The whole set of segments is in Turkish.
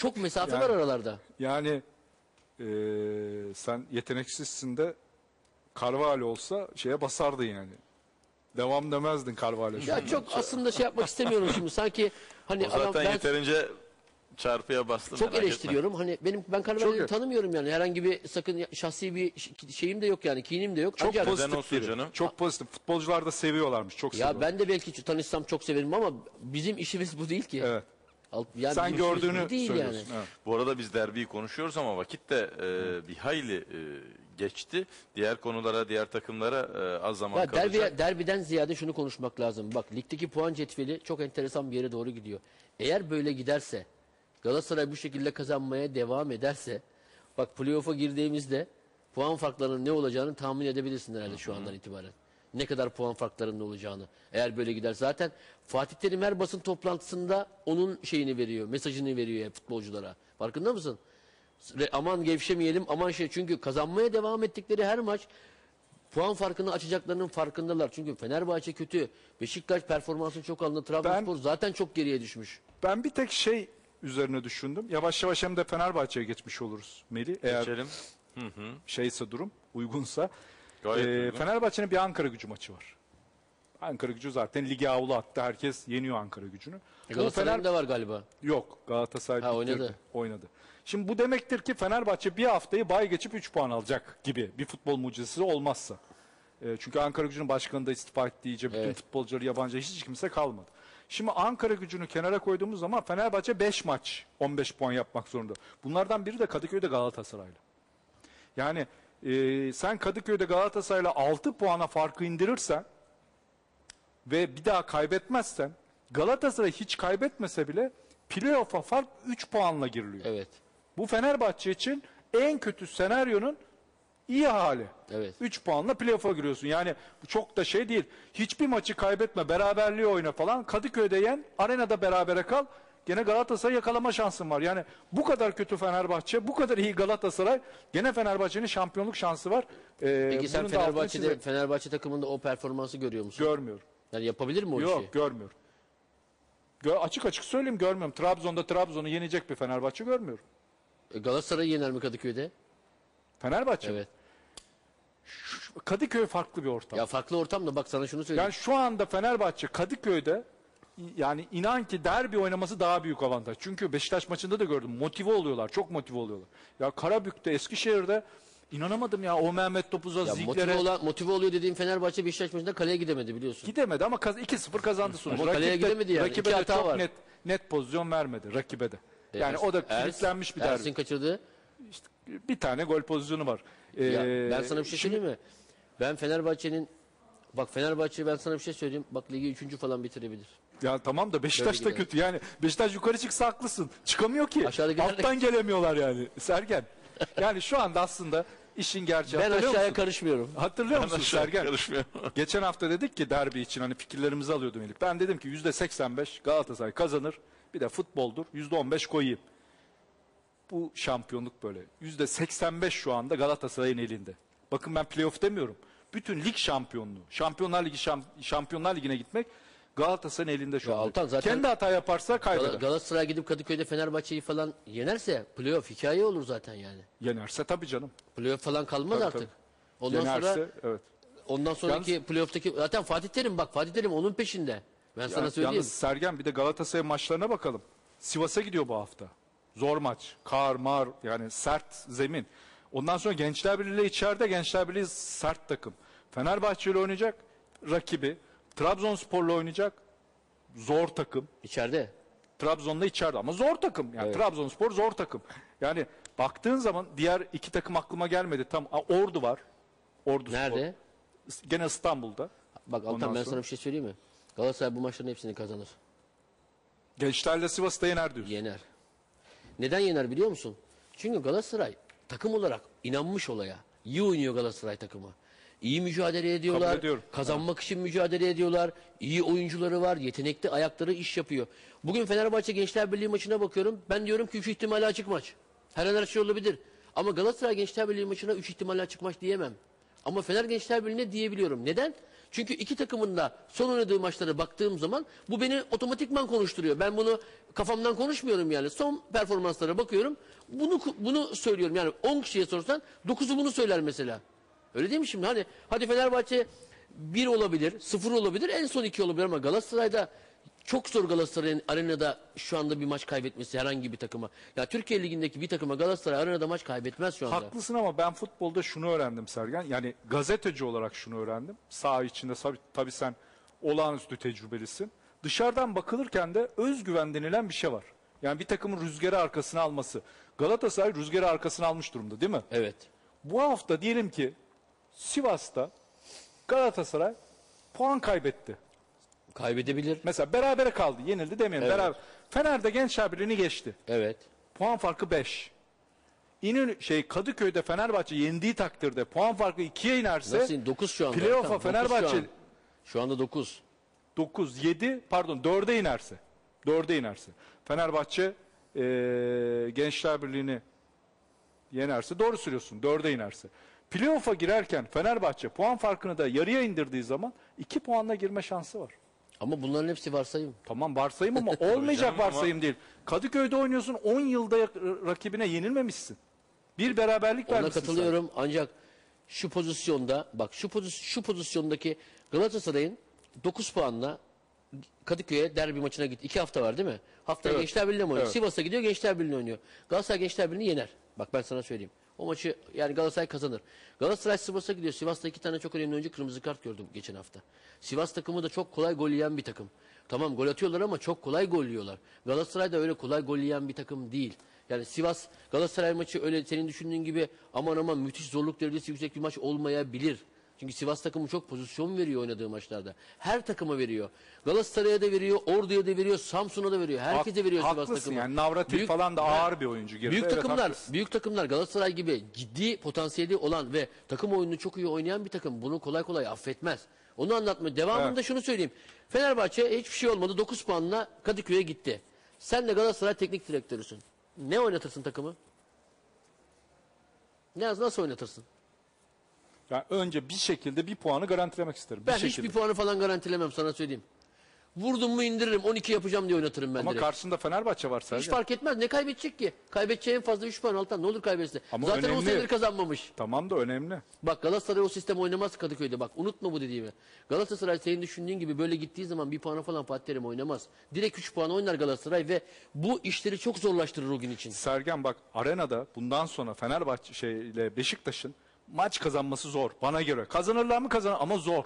Çok mesafe Yani- var aralarda. Yani eee, sen yeteneksizsin de Carvalho olsa şeye basardın yani. Devam demezdin Carvalho. Ya çok aslında şey yapmak istemiyorum şimdi. Sanki hani O adam zaten ben yeterince çarpıya bastı. çok merak etme. eleştiriyorum. Hani benim ben Carvalho'yu tanımıyorum yani. Herhangi bir sakın şahsi bir ş- şeyim de yok yani. Kinim de yok. çok Ancak pozitif olsun biri. canım? Çok pozitif. Futbolcular da seviyorlarmış. Çok ya seviyorlar. ben de belki tanışsam çok severim ama bizim işimiz bu değil ki. Evet. Alt- yani Sen işimiz gördüğünü bu değil söylüyorsun. yani. Evet. Bu arada biz derbiyi konuşuyoruz ama vakit de e, bir hayli e, geçti. Diğer konulara, diğer takımlara e, az zaman Ya kalacak. derbi, derbiden ziyade şunu konuşmak lazım. Bak ligdeki puan cetveli çok enteresan bir yere doğru gidiyor. Eğer böyle giderse Galatasaray bu şekilde kazanmaya devam ederse bak playoff'a girdiğimizde puan farklarının ne olacağını tahmin edebilirsin herhalde şu andan itibaren. Ne kadar puan farklarının olacağını. Eğer böyle gider zaten Fatih Terim her basın toplantısında onun şeyini veriyor, mesajını veriyor hep futbolculara. Farkında mısın? Aman gevşemeyelim, aman şey çünkü kazanmaya devam ettikleri her maç puan farkını açacaklarının farkındalar. Çünkü Fenerbahçe kötü. Beşiktaş performansı çok alındı. Trabzonspor zaten çok geriye düşmüş. Ben bir tek şey üzerine düşündüm. Yavaş yavaş hem de Fenerbahçe'ye geçmiş oluruz Melih. Eğer Geçelim. şeyse durum uygunsa. Gayet Ee, uygun. Fenerbahçe'nin bir Ankara gücü maçı var. Ankara gücü zaten ligi avlu attı. Herkes yeniyor Ankara gücünü. Bu Galatasaray'ın da var galiba. Yok Galatasaray Ha, oynadı. oynadı. Şimdi bu demektir ki Fenerbahçe bir haftayı bay geçip 3 puan alacak gibi bir futbol mucizesi olmazsa. Ee, çünkü Ankara gücünün başkanı da istifa etti iyice bütün Evet. futbolcuları yabancı hiç kimse kalmadı. Şimdi Ankara gücünü kenara koyduğumuz zaman Fenerbahçe 5 maç 15 puan yapmak zorunda. Bunlardan biri de Kadıköy'de Galatasaray'la. Yani e, sen Kadıköy'de Galatasaray'la 6 puana farkı indirirsen ve bir daha kaybetmezsen Galatasaray hiç kaybetmese bile playoff'a fark 3 puanla giriliyor. Evet. Bu Fenerbahçe için en kötü senaryonun iyi hali. Evet. 3 puanla playoff'a giriyorsun. Yani bu çok da şey değil. Hiçbir maçı kaybetme, beraberliği oyna falan. Kadıköy'de yen, arenada berabere kal. Gene Galatasaray yakalama şansın var. Yani bu kadar kötü Fenerbahçe, bu kadar iyi Galatasaray, gene Fenerbahçe'nin şampiyonluk şansı var. Ee, Peki sen da Fenerbahçe'de çizelim. Fenerbahçe takımında o performansı görüyor musun? Görmüyorum. yani yapabilir mi o Yok işi? görmüyorum. Gö açık açık söyleyeyim görmüyorum. Trabzon'da Trabzon'u yenecek bir Fenerbahçe görmüyorum. E, Galatasaray yener mi Kadıköy'de? Fenerbahçe. Evet. Kadıköy farklı bir ortam. Ya farklı ortamda bak sana şunu söyleyeyim. Yani şu anda Fenerbahçe Kadıköy'de yani inan ki derbi oynaması daha büyük avantaj. Çünkü Beşiktaş maçında da gördüm. Motive oluyorlar. Çok motive oluyorlar. Ya Karabük'te, Eskişehir'de inanamadım ya. O Mehmet Topuz'a, Ya motive, Zikler'e olan, motive oluyor dediğim Fenerbahçe Beşiktaş maçında kaleye gidemedi biliyorsun. gidemedi ama kaz- 2-0 kazandı sonuçta. Ama kaleye gidemedi yani. Rakibe İki de çok var. net net pozisyon vermedi rakibe de. Yani Ers- o da kilitlenmiş bir derbi. Ersin kaçırdı. Bir tane gol pozisyonu var. Ya, Ee, ben sana bir şey şimdi- söyleyeyim mi? Ben Fenerbahçe'nin bak Fenerbahçe ben sana bir şey söyleyeyim. Bak ligi 3. falan bitirebilir. Ya tamam da Beşiktaş da kötü. Yani Beşiktaş yukarı çıksa haklısın. Çıkamıyor ki. Aşağıdakiler de- Alttan gelemiyorlar yani. Sergen. Yani şu anda aslında işin gerçeği. Ben Hatırlıyor aşağıya musun? karışmıyorum. Hatırlıyor musun Aşağı Sergen? Geçen hafta dedik ki derbi için hani fikirlerimizi alıyordum Elif. Ben dedim ki yüzde 85 Galatasaray kazanır. Bir de futboldur. Yüzde 15 koyayım. Bu şampiyonluk böyle. Yüzde 85 şu anda Galatasaray'ın elinde. Bakın ben playoff demiyorum. Bütün lig şampiyonluğu. Şampiyonlar Ligi şam- Şampiyonlar Ligi'ne gitmek Galatasaray'ın elinde şu Ya anda. Altan zaten- Kendi hata yaparsa kaybeder. Gal- Galatasaray gidip Kadıköy'de Fenerbahçe'yi falan yenerse playoff hikaye olur zaten yani. Yenerse tabii canım. Playoff falan kalmaz Tabii, artık. Ondan Yenerse sonra evet. ondan sonraki playoff'taki zaten Fatih Terim bak Fatih Terim onun peşinde. Ben sana Ya- söyleyeyim. Yalnız Sergen bir de Galatasaray maçlarına bakalım. Sivas'a gidiyor bu hafta. Zor maç. Kar, mar yani sert zemin. Ondan sonra Gençler Birliği içeride Gençler Birliği sert takım. Fenerbahçe ile oynayacak rakibi. Trabzonspor'la oynayacak zor takım. İçeride. Trabzon'da içeride ama zor takım. Yani Evet. Trabzonspor zor takım. Yani baktığın zaman diğer iki takım aklıma gelmedi. Tam Ordu var. Ordu Nerede? Spor. Gene İstanbul'da. Bak Altan Ondan ben sonra- sana bir şey söyleyeyim mi? Galatasaray bu maçların hepsini kazanır. Gençlerle Sivas'ta yener diyorsun. Yener. Neden yener biliyor musun? Çünkü Galatasaray takım olarak inanmış olaya. İyi oynuyor Galatasaray takımı. İyi mücadele ediyorlar. Kazanmak için mücadele ediyorlar. İyi oyuncuları var. Yetenekli ayakları iş yapıyor. Bugün Fenerbahçe Gençler Birliği maçına bakıyorum. Ben diyorum ki 3 ihtimali açık maç. Her an her şey olabilir. Ama Galatasaray Gençler Birliği maçına 3 ihtimali açık maç diyemem. Ama Fener Gençler Birliği'ne diyebiliyorum. Neden? Çünkü iki takımın da son oynadığı maçlara baktığım zaman bu beni otomatikman konuşturuyor. Ben bunu kafamdan konuşmuyorum yani. Son performanslara bakıyorum. Bunu bunu söylüyorum. Yani 10 kişiye sorsan 9'u bunu söyler mesela. Öyle değil mi şimdi? Hani hadi Fenerbahçe 1 olabilir, 0 olabilir, en son 2 olabilir ama Galatasaray'da çok zor Galatasaray'ın arenada şu anda bir maç kaybetmesi herhangi bir takıma. Ya Türkiye Ligi'ndeki bir takıma Galatasaray arenada maç kaybetmez şu anda. Haklısın ama ben futbolda şunu öğrendim Sergen. Yani gazeteci olarak şunu öğrendim. Saha içinde tabii, tabii sen olağanüstü tecrübelisin. Dışarıdan bakılırken de özgüven denilen bir şey var. Yani bir takımın rüzgarı arkasına alması. Galatasaray rüzgarı arkasına almış durumda değil mi? Evet. Bu hafta diyelim ki Sivas'ta Galatasaray puan kaybetti. Kaybedebilir. Mesela berabere kaldı. Yenildi demeyelim. Evet. Beraber. Fener'de Gençler Birliği'ni geçti. Evet. Puan farkı 5. İnönü şey Kadıköy'de Fenerbahçe yendiği takdirde puan farkı 2'ye inerse Nasıl 9 şu anda. playoff'a Tamam, Fenerbahçe Şu, an. şu anda 9. 9 7 pardon 4'e inerse 4'e inerse Fenerbahçe eee, Gençler Birliği'ni yenerse doğru söylüyorsun 4'e inerse. Playoff'a girerken Fenerbahçe puan farkını da yarıya indirdiği zaman 2 puanla girme şansı var. Ama bunların hepsi varsayım. Tamam varsayım ama olmayacak canım ama- varsayım değil. Kadıköy'de oynuyorsun 10 yılda rakibine yenilmemişsin. Bir beraberlik Ona vermişsin katılıyorum ancak şu pozisyonda bak şu pozis şu pozisyondaki Galatasaray'ın 9 puanla Kadıköy'e derbi maçına gitti. 2 hafta var değil mi? Haftaya Evet. Gençler Birliği'ne mi oynuyor? Evet. Sivas'a gidiyor Gençler Birliği'ne oynuyor. Galatasaray Gençler Birliği'ni yener. Bak ben sana söyleyeyim. O maçı yani Galatasaray kazanır. Galatasaray Sivas'a gidiyor. Sivas'ta iki tane çok önemli oyuncu kırmızı kart gördüm geçen hafta. Sivas takımı da çok kolay gol yiyen bir takım. Tamam gol atıyorlar ama çok kolay gol yiyorlar. Galatasaray da öyle kolay gol yiyen bir takım değil. Yani Sivas Galatasaray maçı öyle senin düşündüğün gibi aman aman müthiş zorluk derecesi yüksek bir maç olmayabilir. Çünkü Sivas takımı çok pozisyon veriyor oynadığı maçlarda. Her takıma veriyor. Galatasaray'a da veriyor, Ordu'ya da veriyor, Samsun'a da veriyor. Herkese Hak- veriyor Sivas haklısın takımı. yani Navratil falan da ağır bir oyuncu girdi. Büyük Evet, takımlar, haklısın. büyük takımlar Galatasaray gibi ciddi potansiyeli olan ve takım oyununu çok iyi oynayan bir takım bunu kolay kolay affetmez. Onu anlatma. Devamında Evet. şunu söyleyeyim. Fenerbahçe hiçbir şey olmadı. 9 puanla Kadıköy'e gitti. Sen de Galatasaray teknik direktörüsün. Ne oynatırsın takımı? Ne nasıl oynatırsın? Yani önce bir şekilde bir puanı garantilemek isterim. Ben bir şekilde. hiçbir puanı falan garantilemem sana söyleyeyim. Vurdum mu indiririm 12 yapacağım diye oynatırım ben Ama direkt. karşında Fenerbahçe var Hiç Sergen. fark etmez. Ne kaybedecek ki? Kaybedeceği en fazla 3 puan Altan. Ne olur kaybetse. Ama Zaten 10 önemli. senedir kazanmamış. Tamam da önemli. Bak Galatasaray o sistem oynamaz Kadıköy'de. Bak unutma bu dediğimi. Galatasaray senin düşündüğün gibi böyle gittiği zaman bir puana falan Fatih Terim oynamaz. Direkt 3 puan oynar Galatasaray ve bu işleri çok zorlaştırır o gün için. Sergen bak arenada bundan sonra Fenerbahçe şeyle Beşiktaş'ın maç kazanması zor bana göre. Kazanırlar mı kazanır ama zor.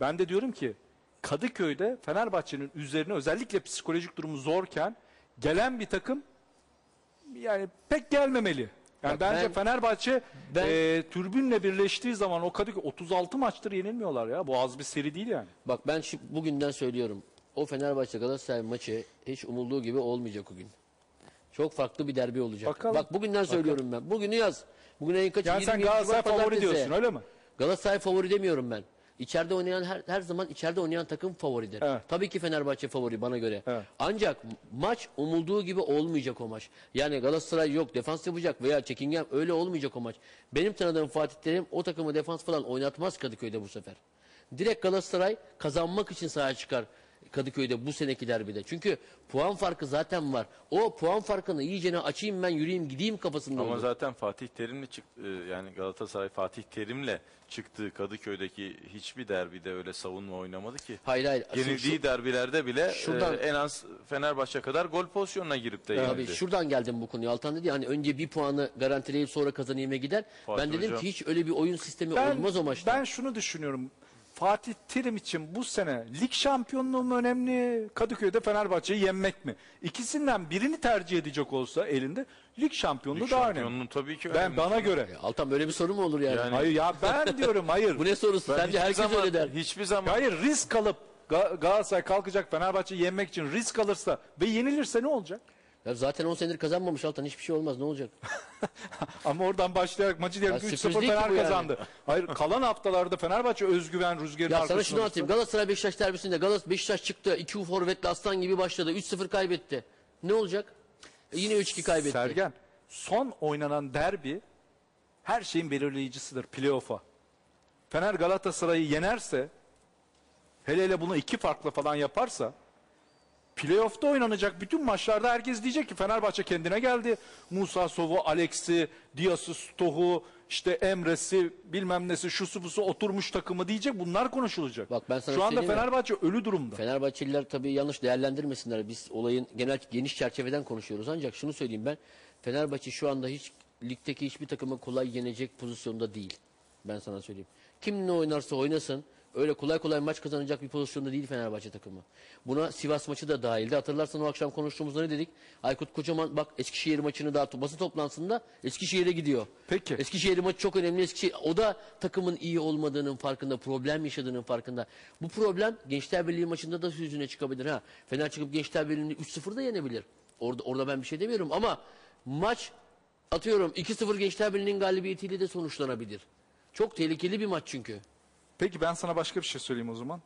Ben de diyorum ki Kadıköy'de Fenerbahçe'nin üzerine özellikle psikolojik durumu zorken gelen bir takım yani pek gelmemeli. Yani Bak bence ben- Fenerbahçe ben- e, türbünle birleştiği zaman o Kadıköy 36 maçtır yenilmiyorlar ya. Bu az bir seri değil yani. Bak ben şu, bugünden söylüyorum. O Fenerbahçe Galatasaray maçı hiç umulduğu gibi olmayacak o gün. Çok farklı bir derbi olacak. Bakalım. Bak bugünden söylüyorum ben. Bugünü yaz. Bugün ayın kaçı? Yani sen 27 Galatasaray favori pazartesi. diyorsun öyle mi? Galatasaray favori demiyorum ben. İçeride oynayan her, her zaman içeride oynayan takım favoridir. Evet. Tabii ki Fenerbahçe favori bana göre. Evet. Ancak maç umulduğu gibi olmayacak o maç. Yani Galatasaray yok defans yapacak veya çekingen öyle olmayacak o maç. Benim tanıdığım Fatih Terim o takımı defans falan oynatmaz Kadıköy'de bu sefer. Direkt Galatasaray kazanmak için sahaya çıkar Kadıköy'de bu seneki derbide. Çünkü puan farkı zaten var. O puan farkını iyicene açayım ben yürüyeyim gideyim kafasında Ama olur. zaten Fatih Terim'le çık e, yani Galatasaray Fatih Terim'le çıktığı Kadıköy'deki hiçbir derbide öyle savunma oynamadı ki. Hayır hayır. Yenildiği şu- derbilerde bile Şuradan- e, en az Fenerbahçe kadar gol pozisyonuna girip de yenildi. Tabii şuradan geldim bu konuya. Altan dedi ya, hani önce bir puanı garantileyip sonra kazanayım'a gider. Fatih ben dedim Hocam- ki hiç öyle bir oyun sistemi Ben, olmaz o maçta. ben şunu düşünüyorum. Fatih Terim için bu sene lig şampiyonluğu mu önemli, Kadıköy'de Fenerbahçe'yi yenmek mi? İkisinden birini tercih edecek olsa elinde lig şampiyonluğu Lig daha önemli. şampiyonluğu tabii ki Ben önemli. bana göre. Ya Altan böyle bir soru mu olur yani? Yani- Hayır ya ben diyorum hayır. Bu ne sorusu? Ben Sence herkes zaman- öyle der. Hiçbir zaman Hayır risk alıp Ga- Galatasaray kalkacak Fenerbahçe'yi yenmek için risk alırsa ve yenilirse ne olacak? Ya zaten 10 senedir kazanmamış Altan hiçbir şey olmaz ne olacak? Ama oradan başlayarak maçı diyelim Ya ki sürpriz 3-0 değil ki Fener bu yani. kazandı. Hayır kalan haftalarda Fenerbahçe özgüven rüzgarının Ya sana arkasında şunu anlatayım. Galatasaray Beşiktaş derbisinde Galatasaray Beşiktaş çıktı. 2 forvetle aslan gibi başladı. 3-0 kaybetti. Ne olacak? E yine 3-2 kaybetti. Sergen son oynanan derbi her şeyin belirleyicisidir playoff'a. Fener Galatasaray'ı yenerse hele hele bunu iki farklı falan yaparsa playoff'ta oynanacak bütün maçlarda herkes diyecek ki Fenerbahçe kendine geldi. Musa Sov'u, Alex'i, Dias'ı, Stoh'u, işte Emre'si, bilmem nesi, şusu busu oturmuş takımı diyecek. Bunlar konuşulacak. Bak ben sana Şu anda söyleyeyim? Fenerbahçe ölü durumda. Fenerbahçeliler tabii yanlış değerlendirmesinler. Biz olayın genel geniş çerçeveden konuşuyoruz. Ancak şunu söyleyeyim ben. Fenerbahçe şu anda hiç ligdeki hiçbir takımı kolay yenecek pozisyonda değil. Ben sana söyleyeyim. Kim ne oynarsa oynasın öyle kolay kolay maç kazanacak bir pozisyonda değil Fenerbahçe takımı. Buna Sivas maçı da dahildi. Hatırlarsan o akşam konuştuğumuzda ne dedik? Aykut Kocaman bak Eskişehir maçını daha basın toplantısında Eskişehir'e gidiyor. Peki. Eskişehir maçı çok önemli. Eskişehir, o da takımın iyi olmadığının farkında, problem yaşadığının farkında. Bu problem Gençler Birliği maçında da yüzüne çıkabilir ha. Fener çıkıp Gençler Birliği'ni 3-0 da yenebilir. Orada orada ben bir şey demiyorum ama maç atıyorum 2-0 Gençler Birliği'nin galibiyetiyle de sonuçlanabilir. Çok tehlikeli bir maç çünkü. Peki ben sana başka bir şey söyleyeyim o zaman.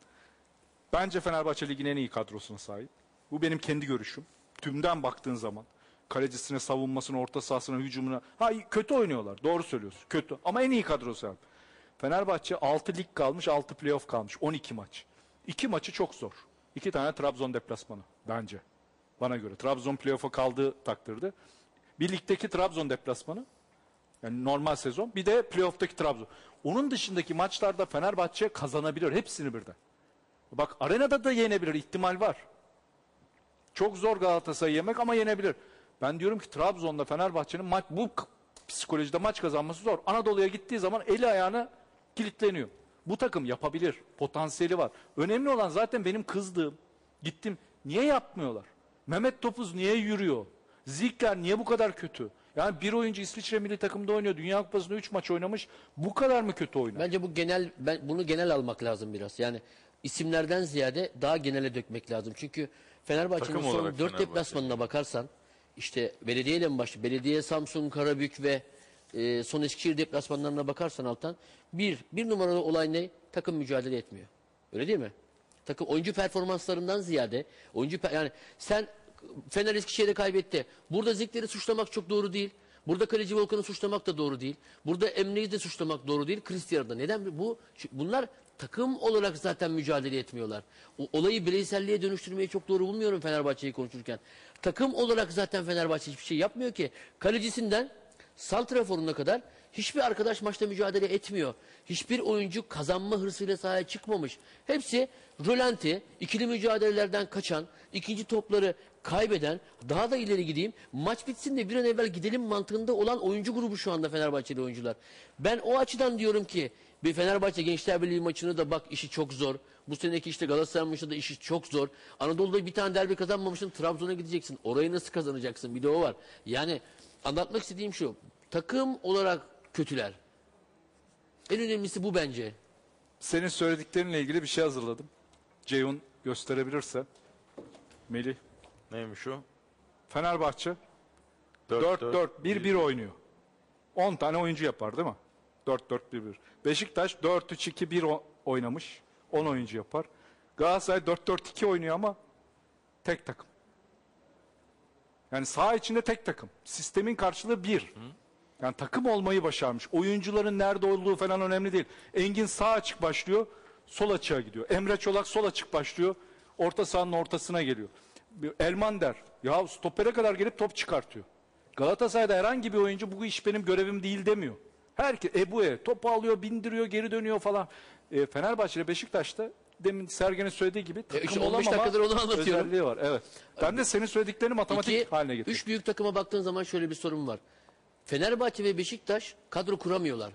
Bence Fenerbahçe ligin en iyi kadrosuna sahip. Bu benim kendi görüşüm. Tümden baktığın zaman. Kalecisine, savunmasına, orta sahasına, hücumuna. Ha kötü oynuyorlar. Doğru söylüyorsun. Kötü. Ama en iyi kadrosu sahip. Fenerbahçe 6 lig kalmış, 6 playoff kalmış. 12 maç. 2 maçı çok zor. 2 tane Trabzon deplasmanı bence. Bana göre. Trabzon playoff'a kaldığı takdirde. Bir ligdeki Trabzon deplasmanı. Yani normal sezon. Bir de playoff'taki Trabzon. Onun dışındaki maçlarda Fenerbahçe kazanabilir. Hepsini birden. Bak arenada da yenebilir. ihtimal var. Çok zor Galatasaray'ı yemek ama yenebilir. Ben diyorum ki Trabzon'da Fenerbahçe'nin maç bu psikolojide maç kazanması zor. Anadolu'ya gittiği zaman eli ayağına kilitleniyor. Bu takım yapabilir. Potansiyeli var. Önemli olan zaten benim kızdığım. Gittim. Niye yapmıyorlar? Mehmet Topuz niye yürüyor? Zikler niye bu kadar kötü? Yani bir oyuncu İsviçre milli takımda oynuyor. Dünya Kupası'nda 3 maç oynamış. Bu kadar mı kötü oynar? Bence bu genel ben bunu genel almak lazım biraz. Yani isimlerden ziyade daha genele dökmek lazım. Çünkü Fenerbahçe'nin Takım son olarak 4 Fenerbahçe. deplasmanına bakarsan işte belediyeyle mi başlıyor? Belediye, Samsun, Karabük ve e, son Eskişehir deplasmanlarına bakarsan Altan bir, bir numaralı olay ne? Takım mücadele etmiyor. Öyle değil mi? Takım oyuncu performanslarından ziyade oyuncu per- yani sen Fener Eskişehir'de kaybetti. Burada Zikler'i suçlamak çok doğru değil. Burada kaleci Volkan'ı suçlamak da doğru değil. Burada Emre'yi de suçlamak doğru değil. Cristiano'da. Neden? Bu bunlar takım olarak zaten mücadele etmiyorlar. O, olayı bireyselliğe dönüştürmeyi çok doğru bulmuyorum Fenerbahçe'yi konuşurken. Takım olarak zaten Fenerbahçe hiçbir şey yapmıyor ki. Kalecisinden Santrafor'una kadar hiçbir arkadaş maçta mücadele etmiyor. Hiçbir oyuncu kazanma hırsıyla sahaya çıkmamış. Hepsi rölanti, ikili mücadelelerden kaçan, ikinci topları kaybeden, daha da ileri gideyim, maç bitsin de bir an evvel gidelim mantığında olan oyuncu grubu şu anda Fenerbahçeli oyuncular. Ben o açıdan diyorum ki bir Fenerbahçe Gençler Birliği maçını da bak işi çok zor. Bu seneki işte Galatasaray maçında da işi çok zor. Anadolu'da bir tane derbi kazanmamışsın Trabzon'a gideceksin. Orayı nasıl kazanacaksın? Bir de o var. Yani anlatmak istediğim şu. Takım olarak kötüler. En önemlisi bu bence. Senin söylediklerinle ilgili bir şey hazırladım. Ceyhun gösterebilirse. Melih. Neymiş o? Fenerbahçe 4 4-4-1-1 oynuyor. 10 tane oyuncu yapar değil mi? 4-4-1-1. Beşiktaş 4-3-2-1 o- oynamış. 10 oyuncu yapar. Galatasaray 4-4-2 oynuyor ama tek takım. Yani saha içinde tek takım. Sistemin karşılığı bir. Yani takım olmayı başarmış. Oyuncuların nerede olduğu falan önemli değil. Engin sağ açık başlıyor, sol açığa gidiyor. Emre Çolak sol açık başlıyor, orta sahanın ortasına geliyor. Bir Elmander, ya stopere kadar gelip top çıkartıyor. Galatasaray'da herhangi bir oyuncu bu iş benim görevim değil demiyor. Herkes Ebu'ye topu alıyor, bindiriyor, geri dönüyor falan. E, Fenerbahçe ile Beşiktaş'ta demin Sergen'in söylediği gibi takım işte 15 olamama dakikadır onu anlatıyorum. özelliği var. Evet. Ben de senin söylediklerini matematik İki, haline getirdim. üç büyük takıma baktığın zaman şöyle bir sorun var. Fenerbahçe ve Beşiktaş kadro kuramıyorlar.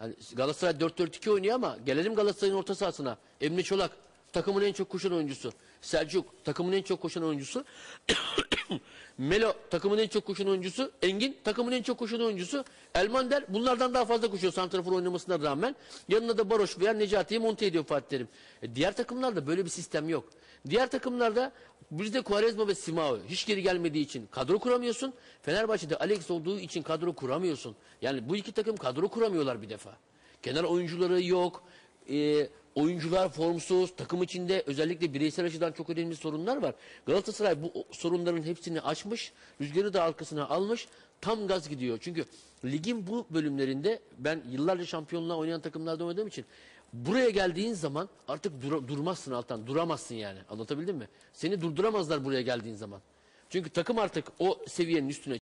Yani Galatasaray 4-4-2 oynuyor ama gelelim Galatasaray'ın orta sahasına. Emre Çolak takımın en çok koşan oyuncusu. Selçuk takımın en çok koşan oyuncusu. Melo takımın en çok koşan oyuncusu. Engin takımın en çok koşan oyuncusu. Elmander bunlardan daha fazla koşuyor santrafor oynamasına rağmen. Yanına da Baroş veya Necati'yi monte ediyor Fatih Terim. E, diğer takımlarda böyle bir sistem yok. Diğer takımlarda bizde Quaresma ve Simao hiç geri gelmediği için kadro kuramıyorsun. Fenerbahçe'de Alex olduğu için kadro kuramıyorsun. Yani bu iki takım kadro kuramıyorlar bir defa. Kenar oyuncuları yok. E, oyuncular formsuz. Takım içinde özellikle bireysel açıdan çok önemli sorunlar var. Galatasaray bu sorunların hepsini aşmış. Rüzgarı da arkasına almış. Tam gaz gidiyor. Çünkü ligin bu bölümlerinde ben yıllarca şampiyonluğa oynayan takımlarda oynadığım için Buraya geldiğin zaman artık dura- durmazsın Altan. Duramazsın yani. Anlatabildim mi? Seni durduramazlar buraya geldiğin zaman. Çünkü takım artık o seviyenin üstüne